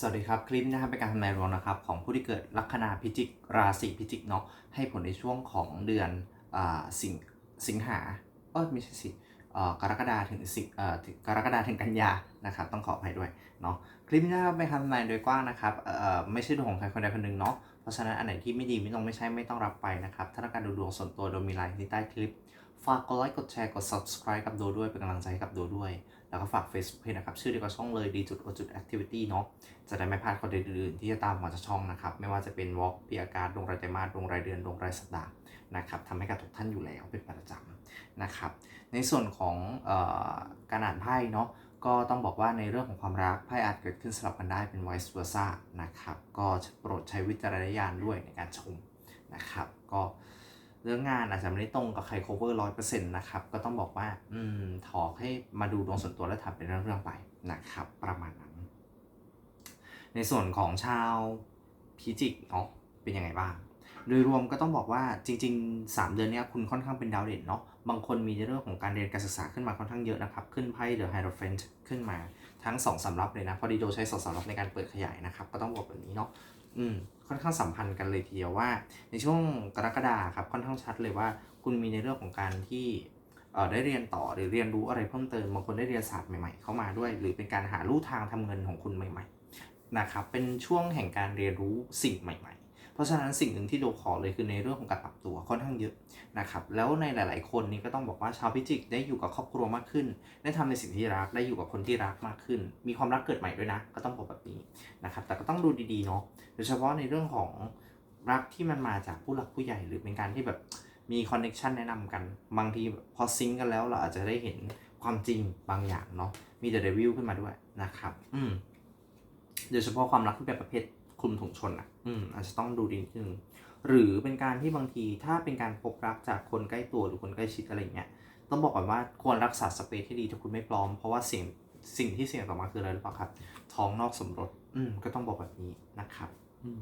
สวัสดีครับ คลิปนี้นะครับเป็นการทำนายดวงนะครับ ของผู้ที่เกิดลัคนาพิจิกราศีพิจิกเนาะให้ผลในช่วงของเดือนอสิงสิงหาเออไม่ใช่สิกรกฎาถึงสิงกรกฎาถึงกันยานะครับ ต้องขออภัยด้วยเนาะคลิปนี้นะครับเป็นคำทำนายโดยกว้างนะครับไม่ใช่ดวงของใครคนใดคนหนึ่งเนาะเพราะฉะนั้นอันไหนที่ไม่ดีไม่ต้องไม่ใช่ไม่ต้องรับไปนะครับถ้าต้องการดูดวงส่วนตัวโดยมีไลน์ที่ใต้คลิป ฝากกดไลค์กดแชร์กด subscribe กับโดด้วยเป็นกำลังใจให้กับโดด้วย แล้วก็ฝาก Facebook เพจนะครับ ชื่อเดียวกับช่องเลยดีจุดโอจุด activity เนาะจะได้ไม่พลาดคอนเทนต์อื่นๆที่จะตามมาจากช่องนะครับ ไม่ว่าจะเป็นวอล์กปีอากาศดวงรายไตรมาสดวงรายเดือนดวงรายสัปดาห์นะครับทำให้กับทุกท่านอยู่แล้วเป็นประจำนะครับ ในส่วนของออการอ่านไพ่เนาะก็ต้องบอกว่าในเรื่องของความรักไพ่อาจเกิดขึ้นสลับกันได้เป็น vice versa นะครับ ก็โปรดใช้วิจารณญาณด้วยในการชมนะครับ ก็ เรื่องงานอาจจะไม่ได้ตรงกับใคร cover ร้อยเปอร์เซ็นต์นะครับ ก็ต้องบอกว่า อืมขอให้มาดูดวงส่วนตัวแล้วทำเป็นเรื่องๆไปนะครับ ประมาณนั้น ในส่วนของชาวพิจิกเนาะเป็นยังไงบ้าง โดยรวมก็ต้องบอกว่าจริง ๆ 3 เดือนนี้คุณค่อนข้างเป็นดาวเด่นเนาะบางคนมีในเรื่องของการเรียนการศึกษาขึ้นมาค่อนข้างเยอะนะครับ ขึ้นไพ่เดอะไฮโดรเฟนขึ้นมาทั้ง2องสำรับเลยนะ พอดีโดใช้สองสำรับในการเปิดขยายนะครับ ก็ต้องบอกแบบนี้เนาะ อืมค่อนข้างสัมพันธ์กันเลยทีเดียวว่า ในช่วงกรกฎาครับค่อนข้างชัดเลยว่า คุณมีในเรื่องของการที่เออได้เรียนต่อหรือเรียนรู้อะไรเพิ่มเติมบางคนได้เรียนศาสตร์ใหม่ๆ เข้ามาด้วย หรือเป็นการหาลู่ทางทำเงินของคุณใหม่ ๆ นะครับ เป็นช่วงแห่งการเรียนรู้สิ่งใหม่ๆ เพราะฉะนั้นสิ่งหนึ่งที่โดขอเลยคือในเรื่องของการปรับตัวค่อนข้างเยอะนะครับแล้วในหลาย ๆ คนนี่ก็ต้องบอกว่าชาวพิจิกได้อยู่กับครอบครัวมากขึ้น ได้ทำในสิ่งที่รักได้อยู่กับคนที่รักมากขึ้น มีความรักเกิดใหม่ด้วยนะก็ต้องบอกแบบนี้นะครับแต่ก็ต้องดูดี ๆ เนาะโดยเฉพาะในเรื่องของรักที่มันมาจากผู้หลักผู้ใหญ่หรือเป็นการที่แบบมีคอนเน็ชันแนะนำกัน บางทีพอซิงก์กันแล้วเราอาจจะได้เห็นความจริงบางอย่างเนาะมีเดอะเดวิลขึ้นมาด้วยนะครับ อืมโดยเฉพาะความรักที่เป็นประเภท คลุมถุงชนอะ อืมอาจจะต้องดูดีนิดนึงหรือเป็นการที่บางทีถ้าเป็นการพบรักจากคนใกล้ตัวหรือคนใกล้ชิดอะไรเงี้ยต้องบอกก่อนว่าควรรักษาสเปซที่ดีถ้าคุณไม่พร้อม เพราะว่าสิ่งสิ่งที่เสี่ยงต่อมาคืออะไรหรือเปล่าครับ ท้องนอกสมรสอืมก็ต้องบอกแบบนี้นะครับอืม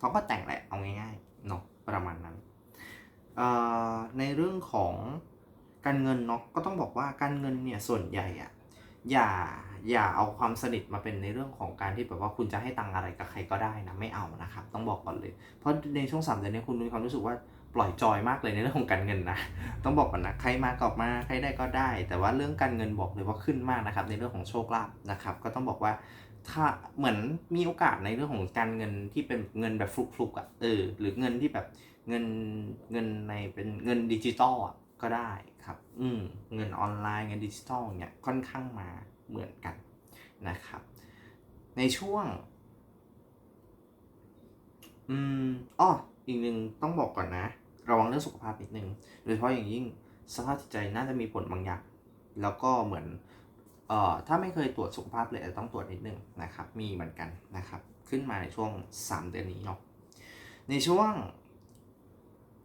ท้องก็แต่งแหละเอาง่ายๆเนาะประมาณนั้นเอ่อในเรื่องของการเงินเนาะก็ต้องบอกว่าการเงินเนี่ยส่วนใหญ่อะ อย่าอย่าเอาความสนิทมาเป็นในเรื่องของการที่แบบว่าคุณจะให้ตังอะไรกับใครก็ได้นะไม่เอานะครับ ต้องบอกก่อนเลย เพราะในช่วงสามเดือนนี้คุณมีความรู้สึกว่าปล่อยจอยมากเลยในเรื่องของการเงินนะ ต้องบอกก่อนนะใครมาก็มาใครได้ก็ได้ แต่ว่าเรื่องการเงินบอกเลยว่าขึ้นมากนะครับ ในเรื่องของโชคลาภนะครับ ก็ต้องบอกว่าถ้าเหมือนมีโอกาสในเรื่องของการเงินที่เป็นเงินแบบฟลุกๆอะเออหรือเงินที่แบบเงินเงินในเป็นเงินดิจิตอลอะ ก็ได้ครับ อืมเงินออนไลน์เงินดิจิตอลเนี่ยค่อนข้างมาเหมือนกันนะครับ ในช่วง อืมอ้ออีกหนึ่งต้องบอกก่อนนะ ระวังเรื่องสุขภาพนิดนึงโดยเฉพาะอย่างยิ่งสภาพจิตใจน่าจะมีผลบางอย่าง แล้วก็เหมือนเอ่อถ้าไม่เคยตรวจสุขภาพเลยจะต้องตรวจนิดนึงนะครับ มีเหมือนกันนะครับ ขึ้นมาในช่วง 3 เดือนนี้เนาะในช่วง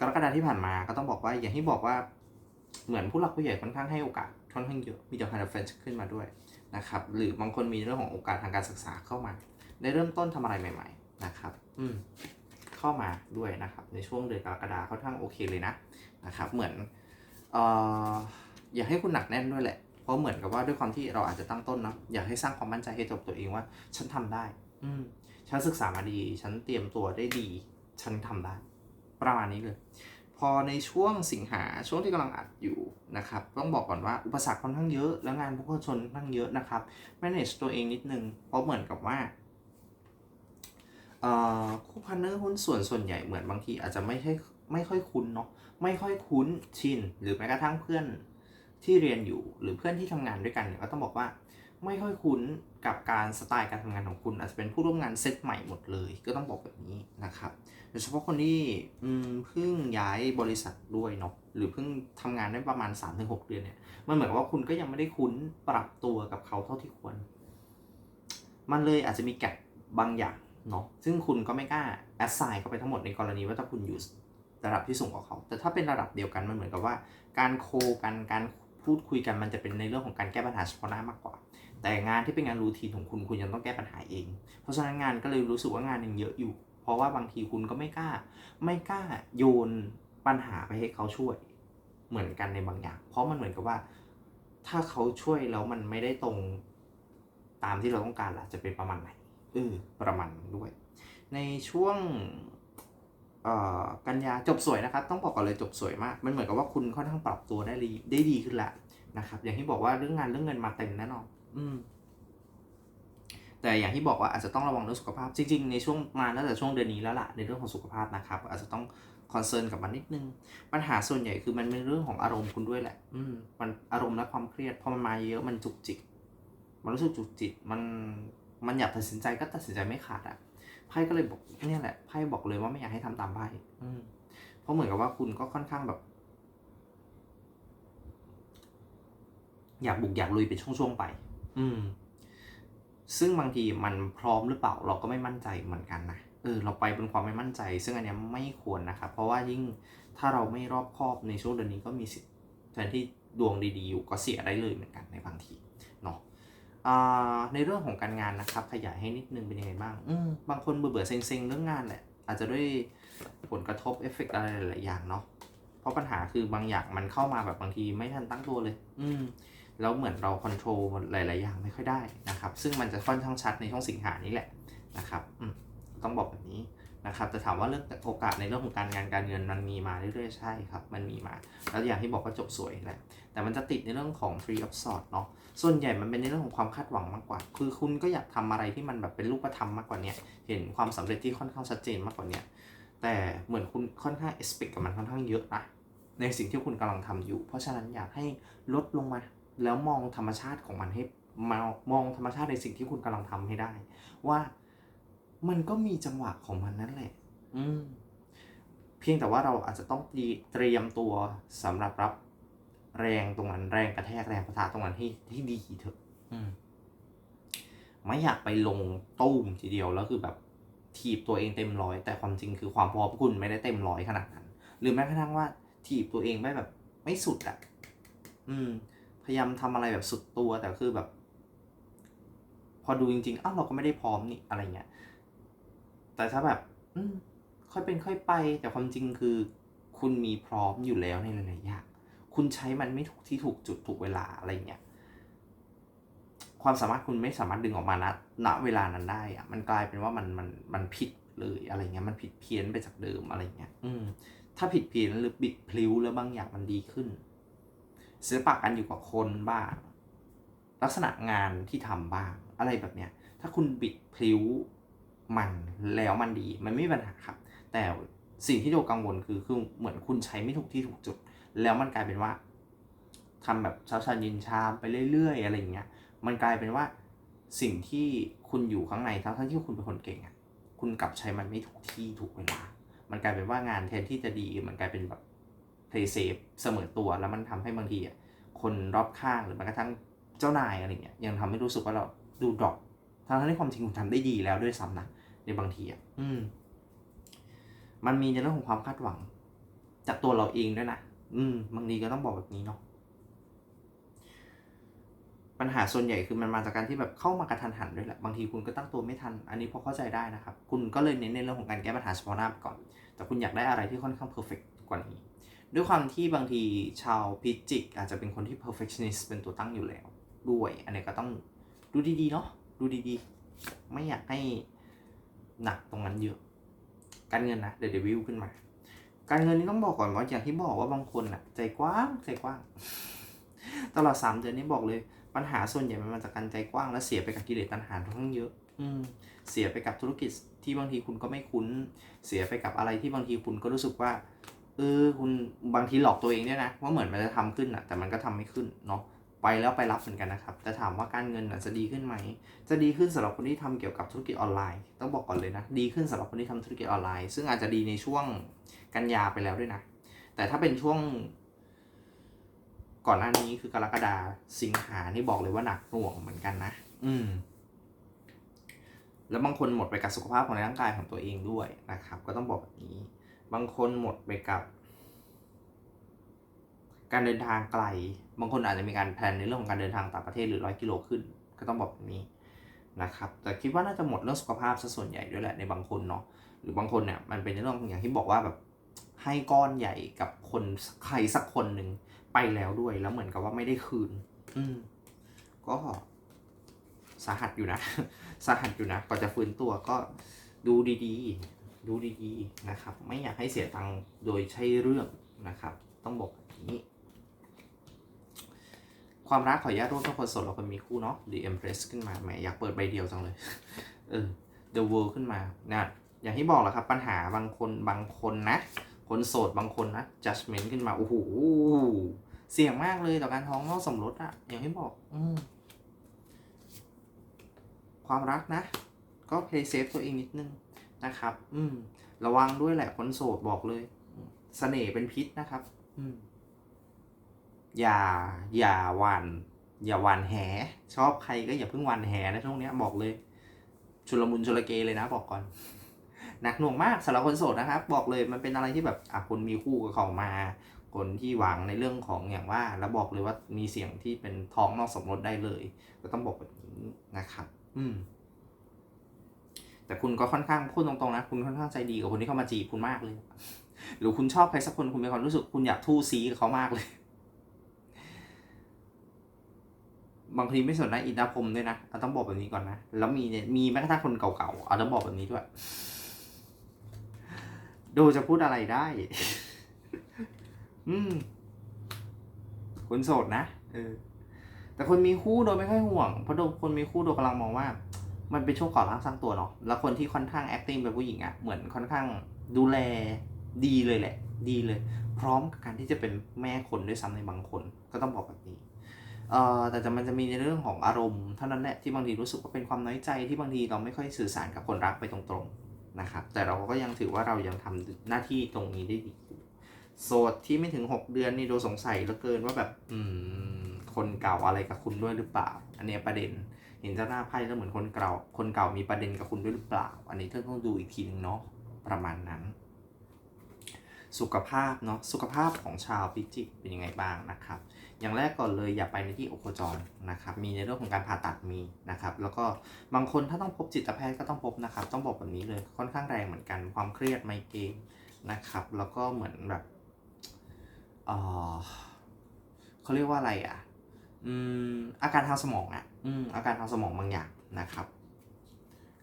กรกฎาที่ผ่านมาก็ต้องบอกว่าอย่างที่บอกว่า เหมือนผู้หลักผู้ใหญ่ค่อนข้างให้โอกาสค่อนข้างเยอะมีเดอะไฮเฟนขึ้นมาด้วยนะครับหรือบางคนมีเรื่องของโอกาสทางการศึกษาเข้ามา ได้เริ่มต้นทำอะไรใหม่ ๆ นะครับ อืมเข้ามาด้วยนะครับ ในช่วงเดือนกรกฎาค่อนข้างโอเคเลยนะนะครับ เหมือนเอ่ออยากให้คุณหนักแน่นด้วยแหละ เพราะเหมือนกับว่าด้วยความที่เราอาจจะตั้งต้นเนาะอยากให้สร้างความมั่นใจให้กับตัวเองว่า ฉันทำได้ อืมฉันศึกษามาดี ฉันเตรียมตัวได้ดี ฉันทำได้ ประมาณนี้เลย พอในช่วงสิงหาช่วงที่กำลังอัดอยู่นะครับ ต้องบอกก่อนว่าอุปสรรคค่อนข้างเยอะ แล้วงานพุ่งชนค่อนข้างเยอะนะครับ manage ตัวเองนิดนึง เพราะเหมือนกับว่าคู่พันเนอร์หุ้นส่วนส่วนใหญ่เหมือนบางทีอาจจะไม่ใช่ไม่ค่อยคุ้นเนาะไม่ค่อยคุ้นชิน หรือแม้กระทั่งเพื่อนที่เรียนอยู่ หรือเพื่อนที่ทำงานด้วยกันเนี่ยก็ต้องบอกว่า ไม่ค่อยคุ้นกับการสไตล์การทำงานของคุณ อาจจะเป็นผู้ร่วมงานเซตใหม่หมดเลย ก็ต้องบอกแบบนี้นะครับโดยเฉพาะคนที่เพิ่งย้ายบริษัทด้วยเนาะหรือเพิ่งทำงานได้ประมาณ 3-6 เดือนเนี่ยมันเหมือนกับว่าคุณก็ยังไม่ได้คุ้นปรับตัวกับเขาเท่าที่ควร มันเลยอาจจะมีแกลบบางอย่างเนาะซึ่งคุณก็ไม่กล้าแอสไซน์เข้าไปทั้งหมดในกรณีว่าถ้าคุณอยู่ระดับที่สูงกว่าเขา แต่ถ้าเป็นระดับเดียวกันมันเหมือนกับว่า การโคกันการพูดคุยกันมันจะเป็นในเรื่องของการแก้ปัญหาเฉพาะหน้ามากกว่า แต่งานที่เป็นงานรูทีนของคุณคุณยังต้องแก้ปัญหาเอง เพราะฉะนั้นงานก็เลยรู้สึกว่างานยังเยอะอยู่ เพราะว่าบางทีคุณก็ไม่กล้า ไม่กล้าโยนปัญหาไปให้เขาช่วย เหมือนกันในบางอย่าง เพราะมันเหมือนกับว่า ถ้าเขาช่วยแล้วมันไม่ได้ตรงตามที่เราต้องการล่ะจะเป็นประมาณไหนเออประมาณด้วย ในช่วงกันยาจบสวยนะครับ ต้องบอกก่อนเลยจบสวยมาก มันเหมือนกับว่าคุณค่อนข้างปรับตัวได้ดีได้ดีขึ้นแล้วนะครับ อย่างที่บอกว่าเรื่องงานเรื่องเงินมาเต็มแน่นอน อืม แต่อย่างที่บอกว่าอาจจะต้องระวังเรื่องสุขภาพ จริง ๆ ในช่วงมาตั้งแต่ช่วงเดือนนี้แล้วล่ะในเรื่องของสุขภาพนะครับ อาจจะต้องคอนเซิร์นกับมันนิดนึง ปัญหาส่วนใหญ่คือมันเป็นเรื่องของอารมณ์คุณด้วยแหละ อืม มันอารมณ์และความเครียดพอมันมาเยอะมันจุกจิก มันรู้สึกจุกจิก มัน มันอยากตัดสินใจก็ตัดสินใจไม่ขาดอะ ไพ่ก็เลยบอกเนี่ยแหละ ไพ่บอกเลยว่าไม่อยากให้ทำตามไพ่ อืม เพราะเหมือนกับว่าคุณก็ค่อนข้างแบบ อยากบุกอยากลุยเป็นช่วงๆไป อืม ซึ่งบางทีมันพร้อมหรือเปล่า เราก็ไม่มั่นใจเหมือนกันนะเออเราไปเป็นความไม่มั่นใจ ซึ่งอันเนี้ยไม่ควรนะครับ เพราะว่ายิ่งถ้าเราไม่รอบคอบในช่วงเดือนนี้ก็มีสิทธิ์แทนที่ดวงดีๆอยู่ก็เสียได้เลยเหมือนกันในบางทีเนาะอ่าในเรื่องของการงานนะครับ ขยายให้นิดนึงเป็นยังไงบ้างอืมบางคนเบื่อๆเซ็งๆเรื่องงานแหละ อาจจะด้วยผลกระทบเอฟเฟกต์อะไรหลายๆอย่างเนาะเพราะปัญหาคือบางอย่างมันเข้ามาแบบบางทีไม่ทันตั้งตัวเลย อืม แล้วเหมือนเราคอนโทรลหลาย ๆ อย่างไม่ค่อยได้นะครับ ซึ่งมันจะค่อนข้างชัดในช่วงสิงหานี้แหละนะครับต้องบอกแบบนี้นะครับแต่ถามว่าเรื่องโอกาสในเรื่องของการงานการเงินมันมีมาเรื่อยๆใช่ครับ มันมีมา แล้วอย่างที่บอกว่าจบสวยแหละแต่มันจะติดในเรื่องของ Three of Swords เนาะส่วนใหญ่มันเป็นในเรื่องของความคาดหวังมากกว่า คือคุณก็อยากทำอะไรที่มันแบบเป็นรูปธรรมมากกว่าเนี้ยเห็นความสำเร็จที่ค่อนข้างชัดเจนมากกว่าเนี้ยแต่เหมือนคุณค่อนข้าง expect กับมันค่อนข้างเยอะนะในสิ่งที่คุณกำลังทำอยู่ เพราะฉะนั้นอยากให้ลดลงมา แล้วมองธรรมชาติของมันให้มามองธรรมชาติในสิ่งที่คุณกำลังทำให้ได้ ว่ามันก็มีจังหวะของมันนั่นแหละ อืม เพียงแต่ว่าเราอาจจะต้องเตรียมตัวสำหรับรับแรงตรงนั้นแรงกระแทกแรงประทะตรงนั้นให้ให้ดีเถอะ อืม ไม่อยากไปลงตุ้มทีเดียวแล้วคือแบบถีบตัวเองเต็มร้อยแต่ความจริงคือความพร้อมคุณไม่ได้เต็มร้อยขนาดนั้น หรือแม้กระทั่งว่าถีบตัวเองไม่แบบไม่สุดอะอืม พยายามทำอะไรแบบสุดตัวแต่คือแบบ พอดูจริงๆอ้าวเราก็ไม่ได้พร้อมนี่อะไรเงี้ยแต่ถ้าแบบ อืมค่อยเป็นค่อยไป แต่ความจริงคือ คุณมีพร้อมอยู่แล้วในหลายๆอย่างคุณใช้มันไม่ถูกที่ถูกจุดถูกเวลาอะไรเงี้ยความสามารถคุณไม่สามารถดึงออกมาณณเวลานั้นได้อะมันกลายเป็นว่ามันมันมันผิดเลยอะไรเงี้ยมันผิดเพี้ยนไปจากเดิมอะไรเงี้ย อืม ถ้าผิดเพี้ยนหรือบิดพลิ้วแล้วบางอย่างมันดีขึ้น ศิลปะการอยู่กับคนบ้าง ลักษณะงานที่ทำบ้าง อะไรแบบเนี้ย ถ้าคุณบิดพลิ้วมันแล้วมันดี มันไม่มีปัญหาครับ แต่สิ่งที่โดกังวลคือคือเหมือนคุณใช้ไม่ถูกที่ถูกจุด แล้วมันกลายเป็นว่าทำแบบชาชาย็นชามไปเรื่อยๆ อะไรอย่างเงี้ย มันกลายเป็นว่าสิ่งที่คุณอยู่ข้างในทั้งทั้งที่คุณเป็นคนเก่งอะ คุณกลับใช้มันไม่ถูกที่ถูกเวลา มันกลายเป็นว่างานแทนที่จะดี มันกลายเป็นแบบ play safe เสมอตัวแล้วมันทำให้บางทีอะคนรอบข้างหรือแม้กระทั่งเจ้านายอะไรเงี้ยยังทำให้รู้สึกว่าเราดูดรอปทั้งที่ความจริงคุณทำได้ดีแล้วด้วยซ้ำนะในบางทีอะอืม มันมีในเรื่องของความคาดหวัง จากตัวเราเองด้วยนะอืม บางทีก็ต้องบอกแบบนี้เนาะปัญหาส่วนใหญ่คือมันมาจากการที่แบบเข้ามากระทันหันด้วยแหละบางทีคุณก็ตั้งตัวไม่ทัน อันนี้พอเข้าใจได้นะครับ คุณก็เลยเน้นในเรื่องของการแก้ปัญหาเฉพาะหน้าก่อน แต่คุณอยากได้อะไรที่ค่อนข้างเพอร์เฟกกว่านี้ ด้วยความที่บางทีชาวพิจิก อาจจะเป็นคนที่ perfectionist เป็นตัวตั้งอยู่แล้วด้วย อันนี้ก็ต้องดูดีๆเนาะดูดีๆ ไม่อยากให้หนักตรงนั้นเยอะ การเงินนะเดี๋ยวเดวิลขึ้นมา การเงินนี่ต้องบอกก่อนว่าอย่างที่บอกว่าบางคนอะใจกว้างใจกว้าง ตลอดสามเดือนนี้บอกเลย ปัญหาส่วนใหญ่มันมาจากการใจกว้างและเสียไปกับกิเลสตัณหาค่อนข้งเยอะ อืม เสียไปกับธุรกิจที่บางทีคุณก็ไม่คุ้น เสียไปกับอะไรที่บางทีคุณก็รู้สึกว่า เออคุณบางทีหลอกตัวเองเนี่ยนะว่าเหมือนมันจะทำขึ้นอะแต่มันก็ทำไม่ขึ้นเนาะไปแล้วไปรับเหมือนกันนะครับแต่ถามว่าการเงินจะดีขึ้นไหม จะดีขึ้นสำหรับคนที่ทำเกี่ยวกับธุรกิจออนไลน์ ต้องบอกก่อนเลยนะ ดีขึ้นสำหรับคนที่ทำธุรกิจออนไลน์ ซึ่งอาจจะดีในช่วงกันยาไปแล้วด้วยนะ แต่ถ้าเป็นช่วง ก่อนหน้านี้คือกรกฎาสิงหานี่บอกเลยว่าหนักหน่วงเหมือนกันนะ อืม แล้วบางคนหมดไปกับสุขภาพของร่างกายของตัวเองด้วยนะครับ ก็ต้องบอกแบบนี้ บางคนหมดไปกับ การเดินทางไกล บางคนอาจจะมีการแพลนในเรื่องของการเดินทางต่างประเทศหรือร้อยกิโลขึ้น ก็ต้องบอกแบบนี้นะครับ แต่คิดว่าน่าจะหมดเรื่องสุขภาพซะส่วนใหญ่ด้วยแหละในบางคนเนาะ หรือบางคนเนี่ยมันเป็นในเรื่องอย่างที่บอกว่าแบบให้ก้อนใหญ่กับคนใครสักคนหนึ่งไปแล้วด้วย แล้วเหมือนกับว่าไม่ได้คืน อืม ก็สาหัสอยู่นะ สาหัสอยู่นะกว่อนจะฟื้นตัวก็ดูดีๆ ดูดีๆนะครับ ไม่อยากให้เสียตังค์โดยใช่เรื่องนะครับ ต้องบอกอย่างนี้ ความรักขออนุญาตร่วมทุกคนโสดเราคนมีคู่เนาะ The Empress ขึ้นมาแหมอยากเปิดใบเดียวจังเลย เออ The World ขึ้นมานะอย่างที่บอกแหละครับปัญหาบางคนบางคนนะ คนโสดบางคนนะ judgment ขึ้นมา โอ้โห เสี่ยงมากเลยต่อการท้องนอกสมรสอะอย่างที่บอก อืความรักนะ ก็ play safe ตัวเองนิดนึง นะครับ อืม ระวังด้วยแหละคนโสดบอกเลยอืมเสน่ห์เป็นพิษนะครับ อืม อย่า อย่าหวานอย่าหวานแห ชอบใครก็อย่าเพิ่งหวานแหนะช่วงเนี้ยบอกเลย ชุลมุนชุลเกเลยนะบอกก่อนหนักหน่วงมากสำหรับคนโสดนะครับ บอกเลยมันเป็นอะไรที่แบบอะคนมีคู่กับเขามา คนที่หวังในเรื่องของอย่างว่า แล้วบอกเลยว่ามีเสียงที่เป็นท้องนอกสมรสได้เลย ก็ต้องบอกแบบนี้นะครับ อืม แต่คุณก็ค่อนข้างพูดตรงๆนะคุณค่อนข้างใจดีกับคนที่เข้ามาจีบคุณมากเลย หรือคุณชอบใครสักคนคุณมีความรู้สึกคุณอยากทู่ซีกับเขามากเลย บางทีไม่สนนะอินทพรมด้วยนะเอาต้องบอกแบบนี้ก่อนนะแล้วมีเนี่ยมีแม้กระทั่งคนเก่าๆเอาต้องบอกแบบนี้ด้วยดูจะพูดอะไรได้ อืมคนโสดนะ เออ แต่คนมีคู่โดยไม่ค่อยห่วง เพราะโดยคนมีคู่โดยกำลังมองว่า มันเป็นช่วงก่อร่างสร้างตัวเนาะ แล้วคนที่ค่อนข้าง acting เป็นผู้หญิงอะ่ะ เหมือนค่อนข้างดูแลดีเลยแหละ ดีเลย พร้อมกับการที่จะเป็นแม่คนด้วยซ้ำในบางคน ก็ต้องบอกแบบนี้ เอ่อ แต่จะมันจะมีในเรื่องของอารมณ์เท่านั้นแหละที่บางทีรู้สึกว่าเป็นความน้อยใจที่บางทีเราไม่ค่อยสื่อสารกับคนรักไปตรงๆ นะครับ แต่เราก็ยังถือว่าเรายังทำหน้าที่ตรงนี้ได้ดีโสดที่ไม่ถึง 6 เดือนนี่โดนสงสัยเหลือเกินว่าแบบ อืม คนเก่าอะไรกับคุณด้วยหรือเปล่า อันนี้ประเด็น เห็นเจ้าหน้าไพ่แล้วเหมือนคนเก่า คนเก่ามีประเด็นกับคุณด้วยหรือเปล่า อันนี้ต้องดูอีกทีหนึงเนาะประมาณนั้น สุขภาพเนาะสุขภาพของชาวพิจิกเป็นยังไงบ้างนะครับ อย่างแรกก่อนเลยอย่าไปในที่โอโคจรนะครับมีในเรื่องของการผ่าตัดมีนะครับ แล้วก็บางคนถ้าต้องพบจิตแพทย์ก็ต้องพบนะครับ ต้องบอกแบบนี้เลยค่อนข้างแรงเหมือนกันความเครียดไมเกรนนะครับ แล้วก็เหมือนแบบเเขาเรียกว่าอะไรอะ อืมอาการทางสมองอะอืมอาการทางสมองบางอย่างนะครับ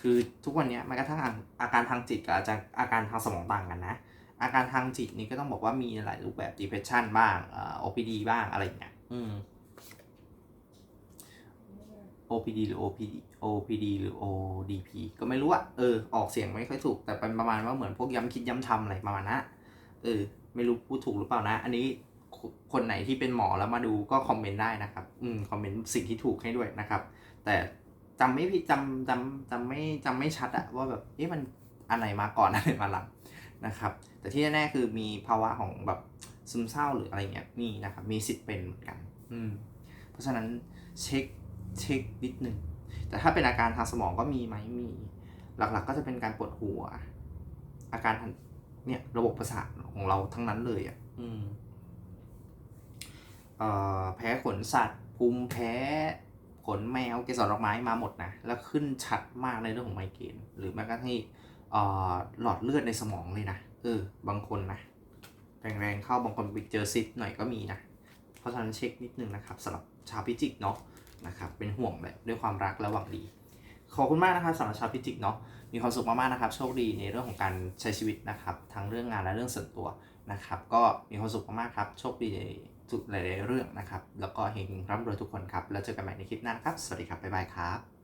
คือทุกวันนี้ยแม้กระทั่งอาการทางจิตกับอาจารอาการทางสมองต่างกันนะ อาการทางจิตนี่ก็ต้องบอกว่ามีหลายรูปแบบ depression บ้างอ่อ OPD บ้างอะไรอย่างเงี้ยอืม OPD หรือ OPD OPD หรือ ODP ก็ไม่รู้อะเออ ออกเสียงไม่ค่อยถูก แต่เป็นประมาณว่าเหมือนพวกย้ำคิดย้ำทำอะไรประมาณนั้นอะเออ ไม่รู้พูดถูกหรือเปล่านะ อันนี้ คนไหนที่เป็นหมอแล้วมาดูก็คอมเมนต์ได้นะครับ อืมคอมเมนต์สิ่งที่ถูกให้ด้วยนะครับ แต่จำไม่ผิดจำจำจำไม่จำไม่ชัดอะว่าแบบเอ๊ะมันอันไหนมาก่อนอันไหนมาหลังนะครับ แต่ที่แน่ๆคือมีภาวะของแบบซึมเศร้าหรืออะไรเงี้ยมีนะครับ มีสิทธิ์เป็นเหมือนกัน อืม เพราะฉะนั้นเช็คเช็คนิดนึงแต่ถ้าเป็นอาการทางสมองก็มีไหมมี หลักๆก็จะเป็นการปวดหัว อาการเนี่ยระบบประสาทของเราทั้งนั้นเลยอะ อืม แพ้ขนสัตว์ภูมิแพ้ขนแมวเกสรดอกไม้มาหมดนะ แล้วขึ้นชัดมากในเรื่องของไมเกรนหรือแม้กระทั่งเอ่หลอดเลือดในสมองเลยนะเออบางคนนะแรงๆเข้าบางคนไปเจอซิปหน่อยก็มีนะ เพราะฉะนั้นเช็คนิดนึงนะครับสำหรับชาวพิจิกเนาะนะครับเป็นห่วงแหละด้วยความรักและหวังดี ขอบคุณมากนะครับสำหรับชาวพิจิกเนาะมีความสุขมากๆนะครับ โชคดีในเรื่องของการใช้ชีวิตนะครับทั้งเรื่องงานและเรื่องส่วนตัวนะครับ ก็มีความสุขมากๆครับ โชคดีใน หลายๆเรื่องนะครับ แล้วก็เฮงร่ำรวยทุกคนครับ แล้วเจอกันใหม่ในคลิปหน้าครับ สวัสดีครับ บ๊ายบายครับ